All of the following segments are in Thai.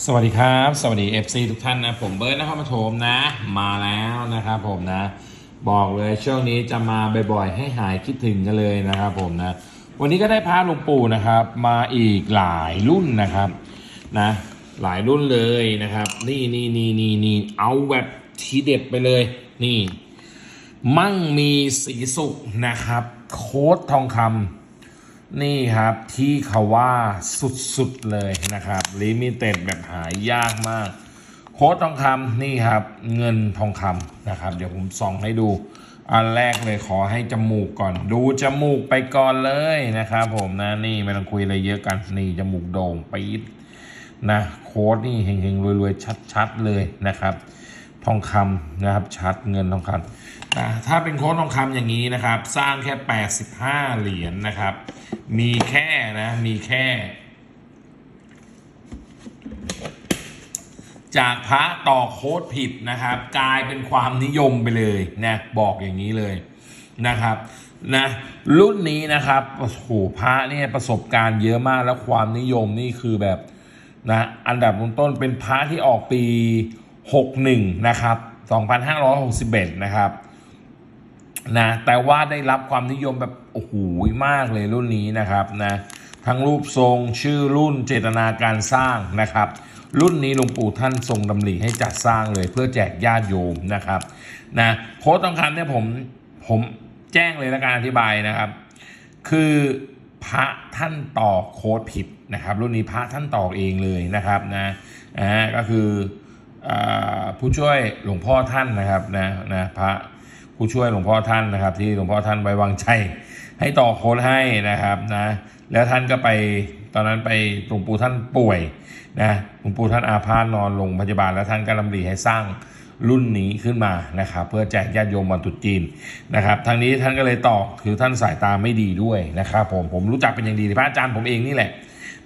สวัสดีครับ สวัสดี FC ทุกท่านนะ ผมเบิร์ดนะครปฐมนะ มาแล้วนะครับผมนะ บอกเลยช่วงนี้จะมาบ่อยๆ ให้หายคิดถึงกันเลยนะครับผมนะ วันนี้ก็ได้พาหลวงปู่นะครับ มาอีกหลายรุ่นนะครับนะหลายรุ่นเลยนะครับ นี่นี่นี่นี่นี่เอาแบบทีเด็ดไปเลยนี่ มั่งมีสีสุขนะครับ โค้ดทองคำ นี่ครับที่เขาว่าสุดๆเลยนะครับลิมิเต็ดแบบหายยากมาก โค้ดทองคำนี่ครับ เงินทองคำนะครับ เดี๋ยวผมส่องให้ดู อันแรกเลยขอให้จมูกก่อน ดูจมูกไปก่อนเลยนะครับผมนะนี่ไม่ต้องคุยอะไรเยอะกันนี่จมูกโด่งปี๊ดนะโค้ดนี่เฮงๆรวยๆชัดๆเลยนะครับ ทองคำนะครับชัดเงินทองคำ นะถ้าเป็นโค้ดทองคำอย่างนี้นะครับ สร้างแค่ 85 เหรียญนะครับ มีแค่นะ มีแค่ จากพระต่อโค้ดผิดนะครับ กลายเป็นความนิยมไปเลยนะบอกอย่างนี้เลยนะครับนะรุ่นนี้นะครับโอ้โหพระเนี่ยประสบการณ์เยอะมากแล้วความนิยมนี่คือแบบนะอันดับต้นๆเป็นพระที่ออกปี 61 นะครับ 2561 นะครับ นะแต่ว่าได้รับความนิยมแบบโอ้โหมากเลยรุ่นนี้นะครับนะทั้งรูปทรงชื่อรุ่นเจตนาการสร้างนะครับ รุ่นนี้หลวงปู่ท่านทรงดำริให้จัดสร้างเลยเพื่อแจกญาติโยมนะครับนะโค้ดทองคำเนี่ยผมผมแจ้งเลยและการอธิบายนะครับ คือพระท่านต่อโค้ดผิดนะครับ รุ่นนี้พระท่านต่อเองเลยนะครับนะอ่าก็คืออผู้ช่วยหลวงพ่อท่านนะครับนะนะพระ ผู้ช่วยหลวงพ่อท่านนะครับ ที่หลวงพ่อท่านไว้วางใจ ให้ต่อโค้ดให้นะครับนะแล้วท่านก็ไปตอนนั้นไปหลวงปู่ท่านป่วยนะหลวงปู่ท่านอาพาธนอนโรงพยาบาลแล้วท่านก็ดำริให้สร้างรุ่นนี้ขึ้นมานะครับเพื่อแจกญาติโยมวันตรุษจีนนะครับทางนี้ท่านก็เลยตอกคือท่านสายตาไม่ดีด้วยนะครับผมผมรู้จักเป็นอย่างดีพระอาจารย์ผมเองนี่แหละ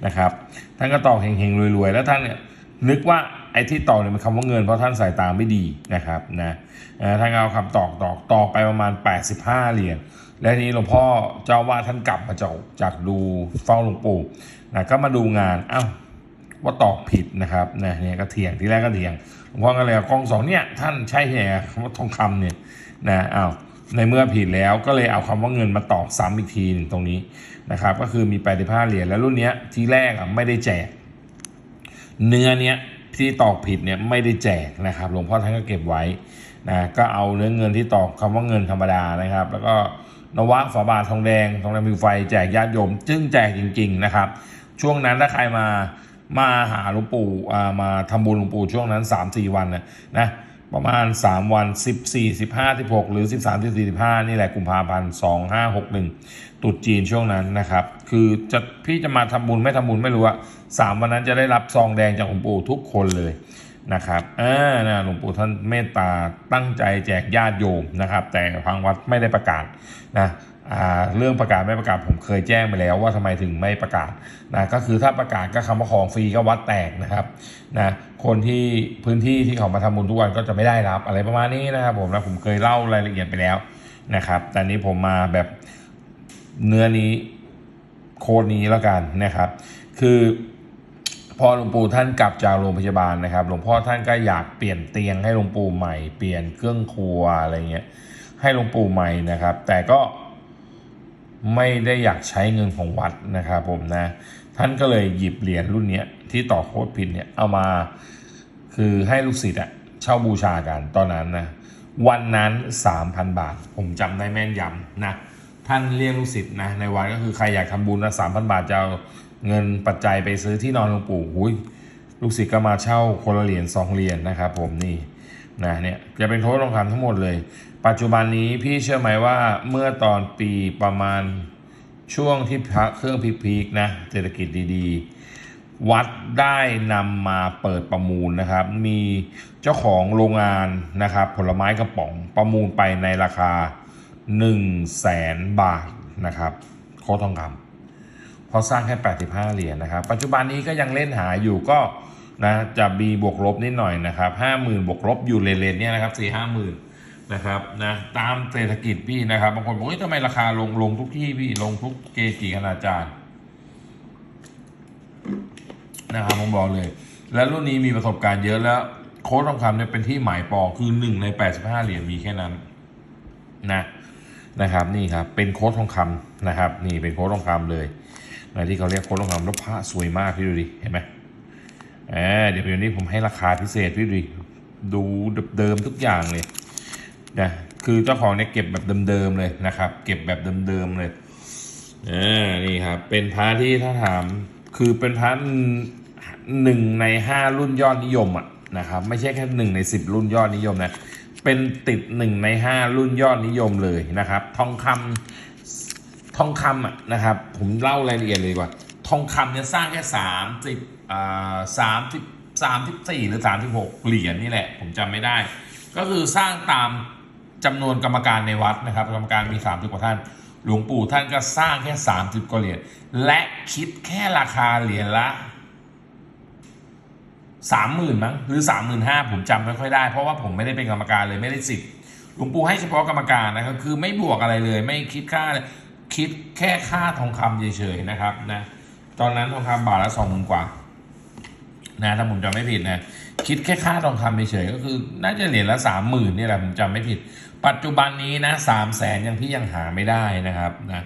นะครับท่านก็ตอกเฮงๆรวยๆ แล้วท่านเนี่ยนึกว่า อ้ที่ตอกเนี่ยมันคำว่าเงินเพราะท่านสายตาไม่ดีนะครับนะท่านเอาคำตอกตอกตอกไปประมาณ 85 เหรียญและนี้หลวงพ่อเจ้าว่าท่านกลับมาจากจากดูเฝ้าหลวงปู่นะก็มาดูงานอ้าวว่าตอกผิดนะครับนะเนี่ยก็เถียงที่แรกก็เถียงหลวงพ่อก็เลยเอากล้องสองเนี่ยท่านใช่ไงคำว่าทองคำเนี่ยนะอ้าวในเมื่อผิดแล้วก็เลยเอาคำว่าเงินมาตอกซ้ำอีกทีนึงตรงนี้นะครับก็คือมี85เหรียญแล้วรุ่นเนี้ยที่แรกอะไม่ได้แจก เนื้อเนี้ย ที่ตอกผิดเนี่ยไม่ได้แจกนะครับ หลวงพ่อท่านก็เก็บไว้นะก็เอาเนื้อเงินที่ตอกคำว่าเงินธรรมดานะครับ แล้วก็นวะฝาบาททองแดงทองแดงพิวไฟแจกญาติโยม จึงแจกจริง ๆนะครับ ช่วงนั้นถ้าใครมามาหาหลวงปู่อ่ามาทำบุญหลวงปู่ช่วงนั้น 3-4 วันนะนะประมาณ 3 วัน 14 15 16 หรือ 13 14 15 นี่แหละกุมภาพันธ์2561ตรุษจีนช่วงนั้นนะครับ คือจะพี่จะมาทำบุญไม่ทำบุญไม่รู้อะสามวันนั้นจะได้รับซองแดงจากหลวงปู่ทุกคนเลยนะครับอ่านะหลวงปู่ท่านเมตตาตั้งใจแจกญาติโยมนะครับ แต่ทางวัดไม่ได้ประกาศนะเรื่องประกาศไม่ประกาศผมเคยแจ้งไปแล้วว่าทำไมถึงไม่ประกาศนะก็คือถ้าประกาศก็คำว่าของฟรีก็วัดแตกนะครับนะคนที่พื้นที่ที่เขามาทำบุญทุกวันก็จะไม่ได้รับอะไรประมาณนี้นะครับ ผมนะผมเคยเล่ารายละเอียดไปแล้วนะครับ แต่นี้ผมมาแบบเนื้อนี้ โค้ดนี้แล้วกันนะครับ คือพอหลวงปู่ท่านกลับจากโรงพยาบาลนะครับ หลวงพ่อท่านก็อยากเปลี่ยนเตียงให้หลวงปู่ใหม่ เปลี่ยนเครื่องครัวอะไรเงี้ยให้หลวงปู่ใหม่นะครับ แต่ก็ไม่ได้อยากใช้เงินของวัดนะครับผมนะ ท่านก็เลยหยิบเหรียญรุ่นนี้ที่ต่อโค้ดผิดเนี่ยเอามาคือให้ลูกศิษย์อะเช่าบูชากันตอนนั้นนะวันนั้น 3,000 บาท ผมจำได้แม่นยำนะ ท่านเรียกลูกศิษย์นะในวัดก็คือใครอยากทำบุญนะสามพันบาทจะเอาเงินปัจจัยไปซื้อที่นอนหลวงปู่หุยลูกศิษย์ก็มาเช่าคนละเหรียญสองเหรียญนะครับผมนี่นะเนี่ยจะเป็นโทษทองคำทั้งหมดเลย ปัจจุบันนี้พี่เชื่อไหมว่าเมื่อตอนปีประมาณช่วงที่พระเครื่องพีคๆนะเศรษฐกิจดีๆ วัดได้นำมาเปิดประมูลนะครับ มีเจ้าของโรงงานนะครับผลไม้กระป๋องประมูลไปในราคา 1 0 0 0 0แสนบาทนะครับโค้ดทองคำเพราะสร้างแค่ 85 เหรียญนะครับ ปัจจุบันนี้ก็ยังเล่นหาอยู่ก็นะจะมีบวกลบนิดหน่อยนะครับ50,000บวกลบอยู่เลนๆเนี่ยนะครับ4 5 0 0 0 0นะครับนะตามเศรษฐกิจพี่นะครับบางคนบอกเฮ้ยทำไมราคาลงลงทุกที่พี่ลงทุกเกจิคณาจารย์นะครับผมบอกเลย และรุ่นนี้มีประสบการณ์เยอะแล้วโค้ดทองคำเนี่ยเป็นที่หมายปองคือหนึ่งใน 85 เหรียญมีแค่นั้นนะ นะครับนี่ครับเป็นโค้ดทองคำนะครับ นี่เป็นโค้ดทองคำเลยนะที่เขาเรียกโค้ดทองคำแล้วพระสวยมากพี่ดูดิเห็นไหมอ่าเดี๋ยวเดี๋ยวนี้ผมให้ราคาพิเศษพี่ดูดิดูเดิมทุกอย่างเลยนะคือเจ้าของเนี่ยเก็บแบบเดิมๆเลยนะครับ เก็บแบบเดิมๆเลยอ่านี่ครับเป็นพระที่ถ้าถามคือเป็นพระหนึ่งในห้ารุ่นยอดนิยมอะนะครับ ไม่ใช่แค่หนึ่งในสิบรุ่นยอดนิยมนะ เป็นติดหนึ่งในห้ารุ่นยอดนิยมเลยนะครับ ทองคำทองคำอะนะครับ ผมเล่ารายละเอียดเลยดีกว่า ทองคำเนี่ยสร้างแค่สามสิบอ่าสามสิบสามสิบสี่หรือสามสิบหกเหรียญนี่แหละ ผมจำไม่ได้ ก็คือสร้างตามจำนวนกรรมการในวัดนะครับ กรรมการมีสามสิบกว่าท่าน หลวงปู่ท่านก็สร้างแค่สามสิบกว่าเหรียญและคิดแค่ราคาเหรียญละ สามหมื่นมั้งหรือสามหมื่นห้าผมจำไม่ค่อยได้ เพราะว่าผมไม่ได้เป็นกรรมการเลยไม่ได้สิทธิ์หลวงปู่ให้เฉพาะกรรมการนะครับคือไม่บวกอะไรเลย ไม่คิดค่าเลยคิดแค่ค่าทองคำเฉยๆนะครับนะตอนนั้นทองคำบาทละสองหมื่นกว่านะถ้าผมจำไม่ผิดนะคิดแค่ค่าทองคำเฉยๆก็คือน่าจะเหรียญละสามหมื่นนี่แหละผมจำไม่ผิด ปัจจุบันนี้นะสามแสนยังพี่ยังหาไม่ได้นะครับนะ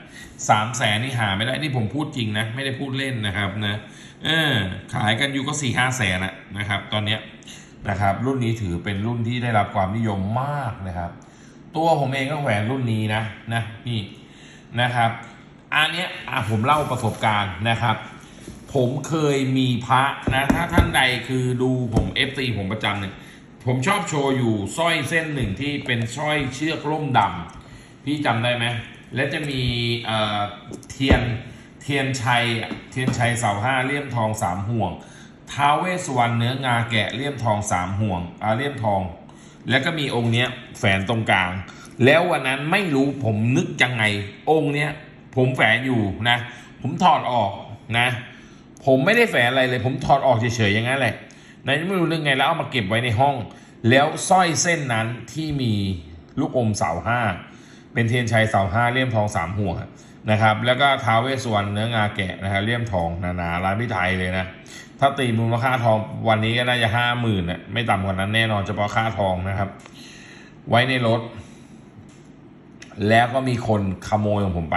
สามแสนนี่หาไม่ได้นี่ผมพูดจริงนะไม่ได้พูดเล่นนะครับนะ เออขายกันอยู่ก็สี่ห้าแสนนะครับ ตอนเนี้ยนะครับ รุ่นนี้ถือเป็นรุ่นที่ได้รับความนิยมมากนะครับ ตัวผมเองก็แหวนรุ่นนี้นะนะนี่นะครับ อันเนี้ยอะผมเล่าประสบการณ์นะครับ ผมเคยมีพระนะถ้าท่านใดคือดูผม f อผมประจำเนี่ยผมชอบโชว์อยู่สร้อยเส้นหนึ่งที่เป็นสร้อยเชือกร่มดำพี่จำได้ไหมและจะมีเเทียน เทียนชัยเทียนชัยเสาห้าเลี่ยมทองสามห่วงท้าวเวสวรรณเนื้องาแกะเลี่ยมทองสามห่วงอ่าเลี่ยมทอง แล้วก็มีองค์เนี้ยแฝนตรงกลาง แล้ววันนั้นไม่รู้ผมนึกยังไง องค์เนี้ยผมแฝนอยู่นะ ผมถอดออกนะ ผมไม่ได้แฝงอะไรเลย ผมถอดออกเฉยๆอย่างนั้นแหละนายไม่รู้เรื่องไงแล้วเอามาเก็บไว้ในห้อง แล้วสร้อยเส้นนั้นที่มีลูกอมเสาห้า เป็นเทียนชัยเสาห้าเลี่ยมทองสามหัวนะครับ แล้วก็ท้าวเวสวรรณเนื้องาแกะนะครับเลี่ยมทองหนาๆร้านพิไทยเลยนะ ถ้าตีมูลค่าทองวันนี้ก็น่าจะห้าหมื่นนะไม่ต่ำกว่านั้นแน่นอนเฉพาะค่าทองนะครับ ไว้ในรถ แล้วก็มีคนขโมยของผมไป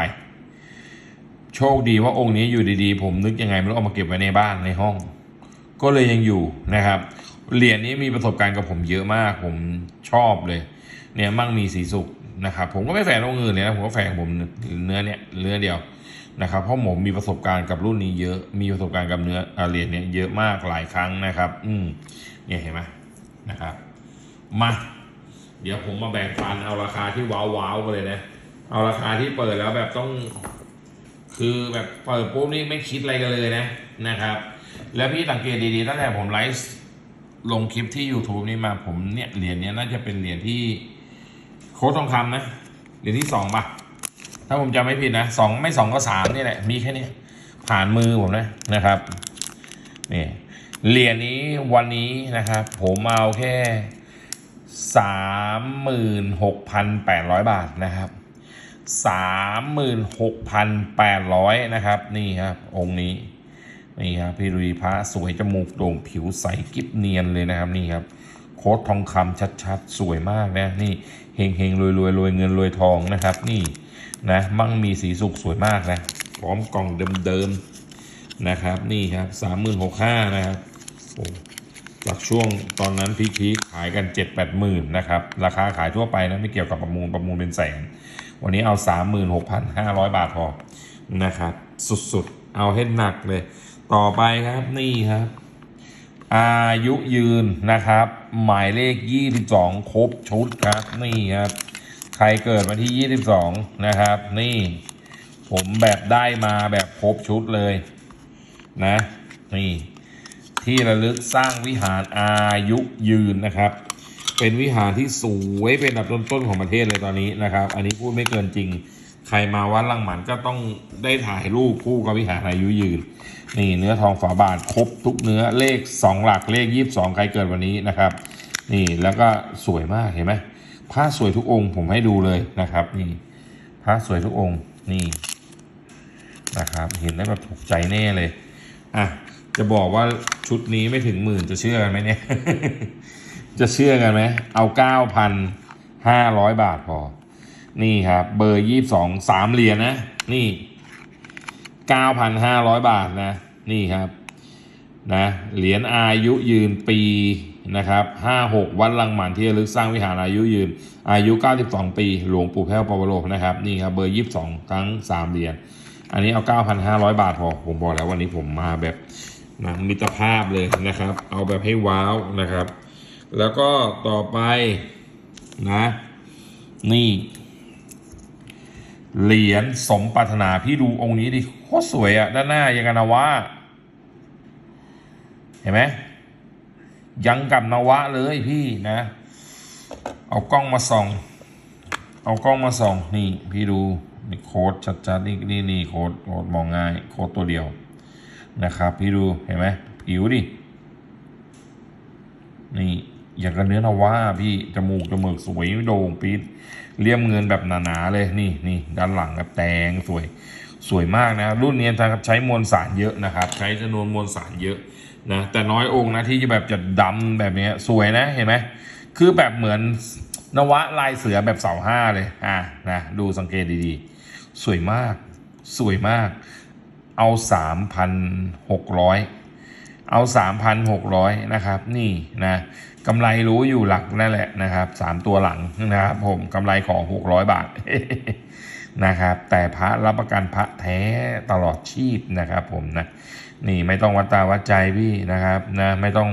โชคดีว่าองค์นี้อยู่ดีๆ ผมนึกยังไงไม่รู้เอามาเก็บไว้ในบ้านในห้อง ก็เลยยังอยู่นะครับเหรียญนี้มีประสบการณ์กับผมเยอะมาก ผมชอบเลย เนี่ยมั่งมีสีสุก นะครับผมก็ไม่แฝงองค์อื่นเลยนะผมก็แฝงผมเนื้อเนี่ยเนื้อเดียวนะครับเพราะผมมีประสบการณ์กับรุ่นนี้เยอะมีประสบการณ์กับเนื้อเหรียญเนี่ยเยอะมากหลายครั้งนะครับ อืมเนี่ยเห็นไหมนะครับมาเดี๋ยวผมมาแบ่งปันเอาราคาที่ว้าวๆกันเลยนะ เอาราคาที่เปิดแล้วแบบต้อง คือแบบเปิดปุ๊บนี่ไม่คิดอะไรกันเลยนะนะครับ แล้วพี่สังเกตดีๆตั้งแต่ผมไลฟ์ลงคลิปที่ YouTube นี่มาผมเนี่ยเหรียญเนี้ยน่าจะเป็นเหรียญที่ โค้ดทองคำนะเหรียญที่สองป่ะ ถ้าผมจำไม่ผิดนะสองไม่สองก็สามนี่แหละ มีแค่นี้ผ่านมือผมนะนะครับนี่เหรียญนี้วันนี้นะครับ ผมเอาแค่สามหมื่นหกพันแปดร้อยบาทนะครับสามหมื่นหกพันแปดร้อยนะครับ นี่ครับองค์นี้นี่ครับพี่รุยพระสวยจมูกโด่งผิวใสกิบเนียนเลยนะครับนี่ครับ ค้ดทองคำชัดๆ สวยมากนะนี่เฮงเฮงรวยรวยรวยเงินรวยทองนะครับ นี่นะมั่งมีสีสุกสวยมากนะพร้อมกล่องเดิมๆนะครับ นี่ครับสามหมื่นหกห้านะครับโอ้จากช่วงตอนนั้นพีคๆขายกันเจ็ดแปดหมื่นนะครับ ราคาขายทั่วไปนะไม่เกี่ยวกับประมูลประมูลเป็นแสน วันนี้เอา36,500บาทพอนะครับ สุดๆ เอาให้หนักเลย ต่อไปครับนี่ครับ อายุยืนนะครับ หมายเลข 22 ครบชุดครับ นี่ครับ ใครเกิดมาที่ 22 นะครับ นี่ ผมแบบได้มาแบบครบชุดเลยนะ นี่ ที่ระลึกสร้างวิหารอายุยืนนะครับ เป็นวิหารที่สวยเป็นอันดับต้นๆของประเทศเลยตอนนี้นะครับ อันนี้พูดไม่เกินจริง ใครมาวัดลังหมันก็ต้องได้ถ่ายรูปคู่กับวิหารอายุยืน นี่เนื้อทองฝาบาทครบทุกเนื้อเลข 2 หลักเลข 22 ใครเกิดวันนี้นะครับ นี่แล้วก็สวยมากเห็นไหมผ้าสวยทุกองค์ผมให้ดูเลยนะครับนี่ผ้าสวยทุกองค์นี่นะครับ เห็นแล้วแบบถูกใจแน่เลยอะจะบอกว่าชุดนี้ไม่ถึงหมื่นจะเชื่อกันไหมเนี่ย จะเชื่อกันไหมเอาเก้าพันห้าร้อยบาทพอ นี่ครับ เบอร์ยี่สองสามเหรียญนะ นี่เก้าพันห้าร้อยบาทนะ นี่ครับนะเหรียญอายุยืนปีนะครับห้าหกวัดลังหมันที่ระลึกสร้างวิหารอายุยืน อายุ 92 ปี หลวงปู่แพ้วปวโรนะครับนี่ครับเบอร์ 22 ทั้ง 3 เหรียญอันนี้เอา 9,500 บาทพอผมบอกแล้ววันนี้ผมมาแบบนะมิตรภาพเลยนะครับ เอาแบบให้ว้าวนะครับ แล้วก็ต่อไปนะ นี่ เหรียญสมปรารถนาพี่ดูองค์นี้ดิ ตรสวยอะด้านหน้ายังกันนะว่าเห็นไหมยังกับนวะเลยพี่นะ เอากล้องมาส่อง เอากล้องมาส่อง นี่พี่ดูนี่โค้ดชัดๆนี่นี่นี่โค้ดโค้ดมองง่าย โค้ดตัวเดียวนะครับ พี่ดูเห็นไหมผิวดิ นี่อย่างกับเนื้อนาวาพี่จมูกจมูกสวยโด่งปี๊ดเลี่ยมเงินแบบหนาๆเลยนี่นี่ด้านหลังแบบแดงสวย สวยมากนะรุ่นนี้ใช้มวลสารเยอะนะครับ ใช้จำนวนมวลสารเยอะนะแต่น้อยองค์นะที่จะแบบจะดำแบบนี้สวยนะเห็นไหมคือแบบเหมือนนวะลายเสือแบบเสาห้าเลยอะนะดูสังเกตดีๆ สวยมากสวยมาก เอาสามพันหกร้อยเอาสามพันหกร้อยนะครับ นี่นะกำไรรู้อยู่หลักนั่นแหละนะครับสามตัวหลังนะครับผมกำไรของหกร้อยบาท นะครับ แต่พระรับประกันพระแท้ตลอดชีพนะครับผมนะนี่ไม่ต้องวัดตาวัดใจพี่นะครับนะไม่ต้อง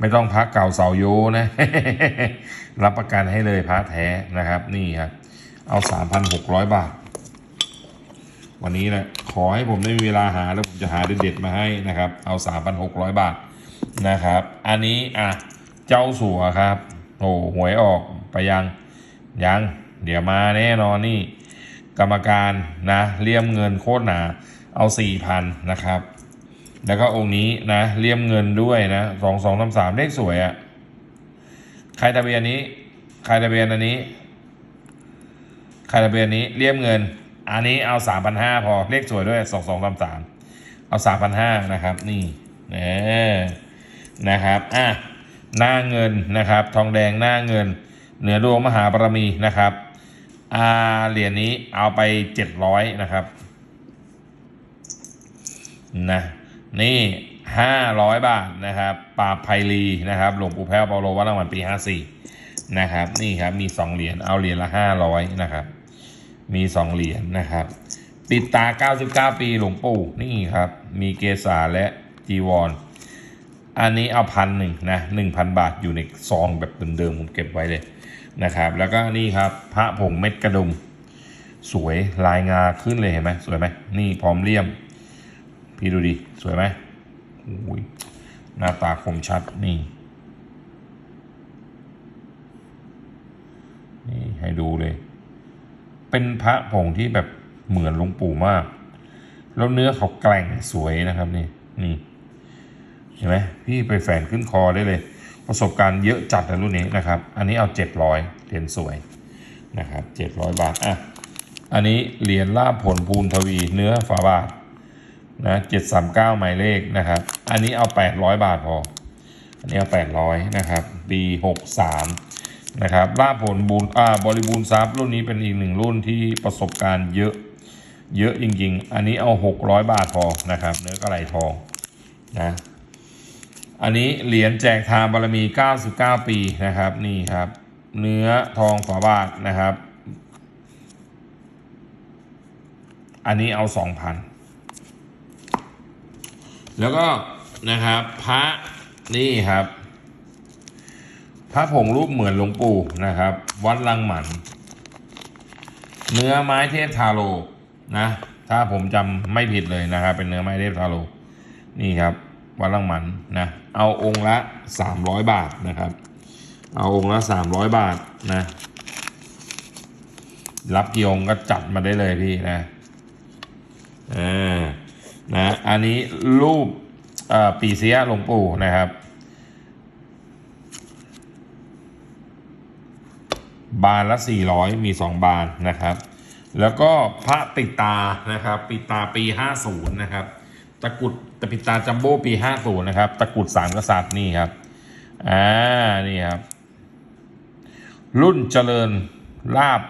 ไม่ต้องพระเก่าเสาโยนะ รับประกันให้เลยพระแท้นะครับ นี่ครับเอา 3,600 บาท วันนี้นะขอให้ผมได้มีเวลาหาแล้วผมจะหาเด็ดๆมาให้นะครับ เอา 3,600 บาทนะครับ อันนี้อะเจ้าสัวครับโอ้หวยออกไปยังยัง เดี๋ยวมาแน่นอนนี่ กรรมการนะเลี่ยมเงินโคตรหนาเอาสี่พันนะครับ แล้วก็องค์นี้นะเลี่ยมเงินด้วยนะสองสองสามสามเลขสวยอะ่ะใครทะเบียนนี้ ใครทะเบียนอันนี้ ใครทะเบียนนี้เลี่ยมเงิน อันนี้เอาสามพันห้าพอเลขสวยด้วยสองสองสามสามเอาสามพันห้านะครับ นี่เนนะครับอะหน้าเงินนะครับ ทองแดงหน้าเงิน เหนือดวงมหาบารมีนะครับ อ่าเหรียญนี้เอาไปเจ็ดร้อยนะครับนะนี่ห้าร้อยบาทนะครับปาไพลีนะครับหลวงปู่แพ้วเปาโลวัดรางวัลปีห้าสี่นะครับนี่ครับมีสองเหรียญเอาเหรียญละห้าร้อยนะครับ มีสองเหรียญนะครับ ปิดตาเก้าสิบเก้าปีหลวงปู่นี่ครับ มีเกษาและจีวรอันนี้เอาพันหนึ่งนะหนึ่งพันบาทอยู่ในซองแบบเดิมๆผมเก็บไว้เลย นะครับ แล้วก็นี่ครับพระผงเม็ดกระดุม สวยลายงาขึ้นเลยเห็นไหมสวยไหมนี่พร้อมเลี่ยม พี่ดูดิสวยไหมอุ้ยหน้าตาคมชัดนี่นี่ให้ดูเลย เป็นพระผงที่แบบเหมือนหลวงปู่มาก แล้วเนื้อเขาแกร่งสวยนะครับนี่นี่เห็นไหมพี่ไปแฝนขึ้นคอได้เลย ประสบการณ์เยอะจัดในรุ่นนี้นะครับ อันนี้เอา 700เหรียญสวยนะครับ700 บาท อะ อันนี้เหรียญลาบผลภูนทวีเนื้อฝาบาทนะ739 หมายเลขนะครับ อันนี้เอา 800 บาทพอ อันนี้เอา 800 นะครับ ปี 63 นะครับลาบผลบูนอ่าบริบูรณ์ทรัพย์รุ่นนี้เป็นอีกหนึ่งรุ่นที่ประสบการณ์เยอะ เยอะจริงๆ อันนี้เอา 600 บาทพอนะครับ เนื้อกระไหลทองนะ อันนี้เหรียญแจกทานบารมี 99 ปีนะครับนี่ครับ เนื้อทองฝาบาทนะครับ อันนี้เอา 2,000 แล้วก็นะครับพระนี่ครับพระผงรูปเหมือนหลวงปู่นะครับ วัดลังหมัน เนื้อไม้เทพทาโรนะ ถ้าผมจำไม่ผิดเลยนะครับ เป็นเนื้อไม้เทพทาโรนี่ครับ วัดลังหมันนะ เอาองค์ละ 300 บาทนะครับ เอาองค์ละ 300 บาทนะ รับกี่องค์ก็จัดมาได้เลยพี่นะอ่านะอันนี้รูปปีเสียหลวงปู่นะครับ บานละ 400 มี 2 บานนะครับ แล้วก็พระปิตานะครับ ปิตาปี 50 นะครับ ตะกุดตะปิตาจัมโบ้ปีห้าศูนย์นะครับ ตะกุดสามกษัตริย์นี่ครับ อ่า นี่ครับ รุ่นเจริญลาบ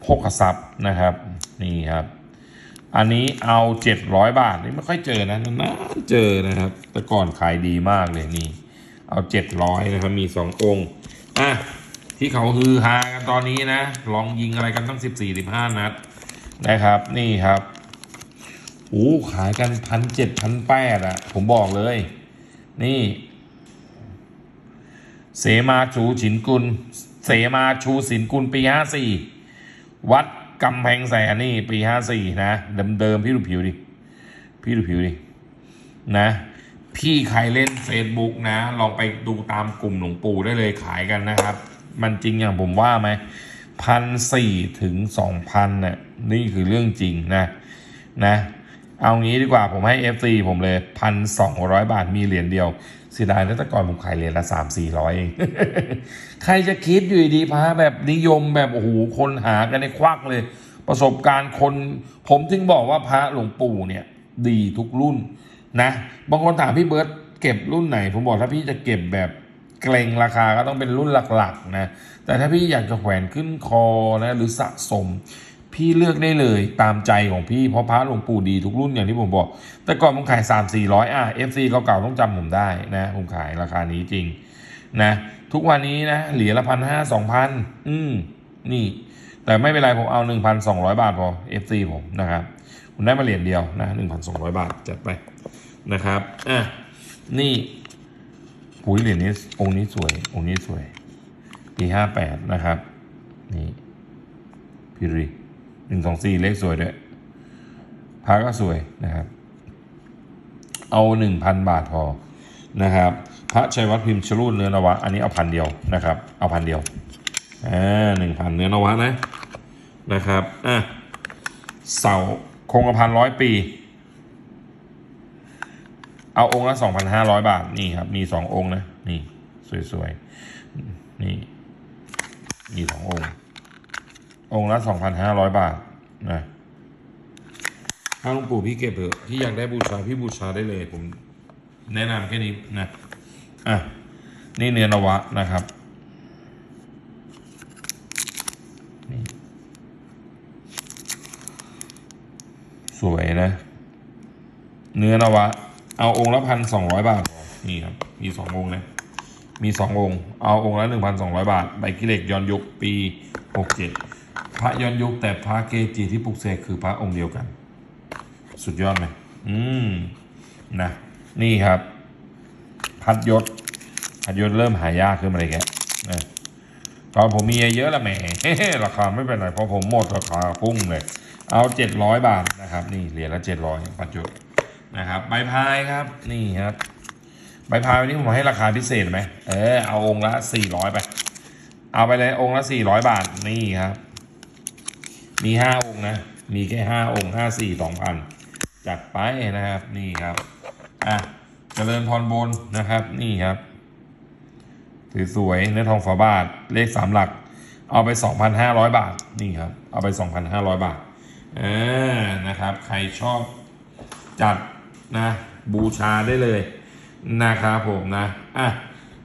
โภคทรัพย์นะครับ นี่ครับ อันนี้เอาเจ็ดร้อยบาทนี่ไม่ค่อยเจอนะนานเจอนะครับ แต่ก่อนขายดีมากเลยนี่ เอาเจ็ดร้อยนะครับ มีสององค์อะที่เขาฮือฮากันตอนนี้นะ ลองยิงอะไรกันตั้งสิบสี่สิบห้านัดนะครับ นี่ครับ โอ้ขายกันพันเจ็ดพันแปดอะผมบอกเลย นี่ เสมาชูฉินกุล เสมาชูสินกุลปีห้าสี่วัดกำแพงแสนนี่ปีห้าสี่นะเดิมๆพี่ดูผิวดิ พี่ดูผิวดิ นะ พี่ใครเล่น Facebook นะ ลองไปดูตามกลุ่มหลวงปู่ได้เลยขายกันนะครับ มันจริงอย่างผมว่าไหมพันสี่ถึงสองพันเนี่ยนี่คือเรื่องจริงนะนะ เอางี้ดีกว่าผมให้ FC ผมเลยพันสองร้อยบาทมีเหรียญเดียวเสียดายนะแต่ก่อนผมขายเหรียญละสามสี่ร้อยเอง ใครจะคิดอยู่ดีพระแบบนิยมแบบโอ้โหคนหากันในควักเลย ประสบการณ์คน ผมถึงบอกว่าพระหลวงปู่เนี่ยดีทุกรุ่นนะบางคนถามพี่เบิร์ตเก็บรุ่นไหน ผมบอกถ้าพี่จะเก็บแบบเกรงราคาก็ต้องเป็นรุ่นหลักๆนะแต่ถ้าพี่อยากจะแขวนขึ้นคอนะหรือสะสม พี่เลือกได้เลยตามใจของพี่เพราะพระหลวงปู่ดีทุกรุ่นอย่างที่ผมบอก แต่ก่อนผมขาย 3 4 0 0อะ FC เก่าๆต้องจำผมได้นะผมขายราคานี้จริงนะทุกวันนี้นะเหรียญละพันห้าสองพันอืมนี่ แต่ไม่เป็นไรผมเอา 1,200 บาทพอ FC ผมนะครับคุณได้มาเหรียญเดียวนะ1,200 บาทจัดไปนะครับอะนี่หุยเหรียญนี้องค์นี้สวย องค์นี้สวยปี58นะครับ นี่พิริ นึ่งสองสี่เลขสวยด้วยพาก็สวยนะครับ เอาหนึ่งพันบาทพอนะครับ พระชัยวัฒน์พิมพ์ชรูดเนื้อนวะ อันนี้เอาพันเดียวนะครับ เอาพันเดียวอ่าหนึ่งพันเนื้อนวะนะนะครับอะเสาคงกระพันร้อยปี เอาองค์ละสองพันห้าร้อยบาทนี่ครับ มีสององค์นะ นี่ สวยๆนี่มีสององค์ องค์ละสองพันห้าร้อยบาทนะถ้าหลวงปู่พี่เก็บเถอะที่อยากได้บูชาพี่บูชาได้เลย ผมแนะนำแค่นี้นะอะนี่เนื้อนวะนะครับนี่สวยนะ เนื้อนวะ เอาองค์ละพันสองร้อยบาทนี่ครับ มีสององค์นะมีสององค์ เอาองค์ละหนึ่งพันสองร้อยบาทใบกิเลกย้อนยุคปีหกเจ็ด พระย้อนยุคแต่พระเกจิที่ปลุกเสกคือพระองค์เดียวกัน สุดยอดไหมอืมนะนี่ครับ พัดยศพัดยศเริ่มหายากขึ้นมาเลยแกนะตอนผมมีเยอะละแหมราคาไม่เป็นไรเพราะผมหมดราคาพุ่งเลย เอาเจ็ดร้อยบาทนะครับ นี่เหรียญละเจ็ดร้อยพัดยศนะครับใบพายครับนี่ครับใบพายวันนี้ผมให้ราคาพิเศษไหมเออเอาองค์ละสี่ร้อยไป เอาไปเลยองค์ละสี่ร้อยบาทนี่ครับ มีห้าองค์นะ มีแค่ห้าองค์ห้าสี่สองพันจัดไปนะครับนี่ครับอะเจริญพรบนนะครับ นี่ครับสวยๆเนื้อทองฝาบาทเลขสามหลัก เอาไปสองพันห้าร้อยบาทนี่ครับ เอาไปสองพันห้าร้อยบาทเออนะครับ ใครชอบจัดนะบูชาได้เลยนะครับผมนะอะ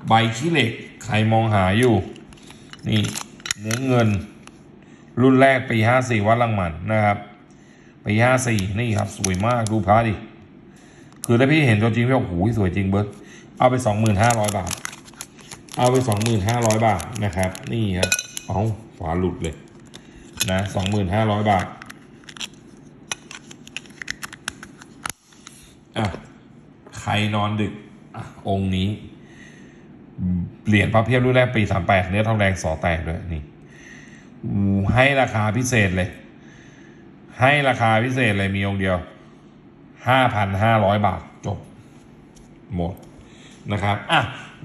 ใบขี้เหล็กใครมองหาอยู่ นี่เนื้อเงิน รุ่นแรกปีห้าสี่วัดลังมันนะครับ ปีห้าสี่นี่ครับ สวยมากดูพระดิ คือถ้าพี่เห็นตัวจริงพี่บอกโอ้โหสวยจริงเบิร์ตเอาไปสองหมื่นห้าร้อยบาท เอาไปสองหมื่นห้าร้อยบาทนะครับ นี่ครับเอาฝาหลุดเลยนะสองหมื่นห้าร้อยบาทอะใครนอนดึกอะองค์นี้เหรียญพระเพียบรุ่นแรกปีสามแปดเนื้อทองแดงสอแตกด้วยนี่ ให้ราคาพิเศษเลย ให้ราคาพิเศษเลยมีองค์เดียวห้าพันห้าร้อยบาทจบ หมดนะครับ อะ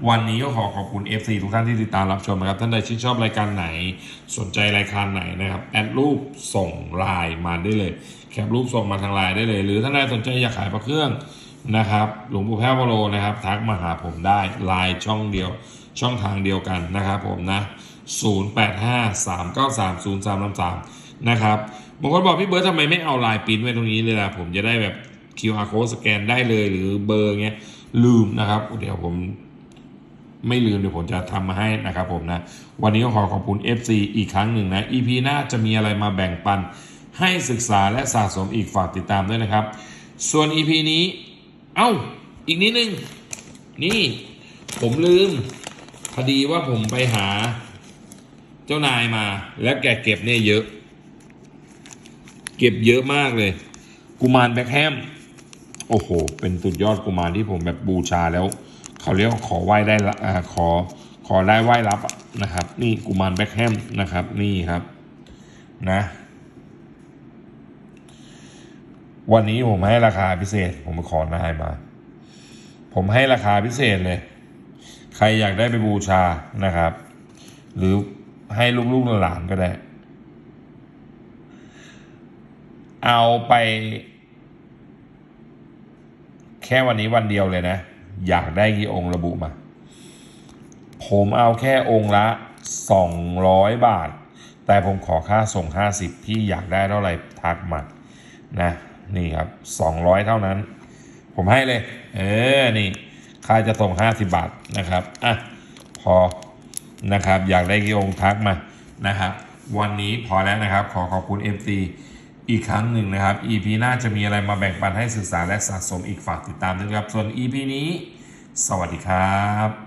วันนี้ก็ขอขอบคุณ FC ทุกท่านที่ติดตามรับชมนะครับ ท่านใดชื่นชอบรายการไหน สนใจรายการไหนนะครับ แอดรูปส่งไลน์มาได้เลย แคปรูปส่งมาทางไลน์ได้เลย หรือท่านใดสนใจอยากขายพระเครื่องนะครับ หลวงปู่แพ้วโลนะครับ ทักมาหาผมได้ไลน์ช่องเดียว ช่องทางเดียวกันนะครับผมนะ 0853930333 นะครับบางคนบอกพี่เบิร์ดทำไมไม่เอาลายปิ้นไว้ตรงนี้เลยล่ะ ผมจะได้แบบ QR code สแกนได้เลยหรือเบอร์เงี้ยลืมนะครับ เดี๋ยวผมไม่ลืมเดี๋ยวผมจะทำมาให้นะครับผมนะ วันนี้ก็ขอขอบคุณ FC อีกครั้งหนึ่งนะ EP หน้าจะมีอะไรมาแบ่งปันให้ศึกษาและสะสมอีกฝากติดตามด้วยนะครับ ส่วน EP นี้ เอ้า อีกนิดนึง นี่ ผมลืม พอดีว่าผมไปหา เจ้านายมา แล้วแกเก็บเนี่ยเยอะ เก็บเยอะมากเลย กุมารแบ็คแฮมโอ้โห เป็นสุดยอดกุมารที่ผมแบบบูชาแล้ว เขาเรียกขอไหว้ได้ละขอขอได้ไหว้รับนะครับ นี่กุมารแบ็คแฮมนะครับ นี่ครับ นะ วันนี้ผมให้ราคาพิเศษ ผมไปขอนายมา ผมให้ราคาพิเศษเลย ใครอยากได้ไปบูชานะครับ หรือ ให้ลูกๆหลานก็ได้ เอาไป แค่วันนี้วันเดียวเลยนะ อยากได้กี่องค์ระบุมา ผมเอาแค่องค์ละสองร้อยบาท แต่ผมขอค่าส่งห้าสิบพี่อยากได้เท่าไหร่ทักมานะนี่ครับสองร้อยเท่านั้น ผมให้เลย เออ นี่ค่าจะส่งห้าสิบาทนะครับ อะ พอ นะครับ อยากได้กี่องค์ทักมานะครับ วันนี้พอแล้วนะครับ ขอขอบคุณ MT อีกครั้งหนึ่งนะครับ EP หน้าจะมีอะไรมาแบ่งปันให้ศึกษาและสะสมอีกฝากติดตามด้วยครับ ส่วน EP นี้ สวัสดีครับ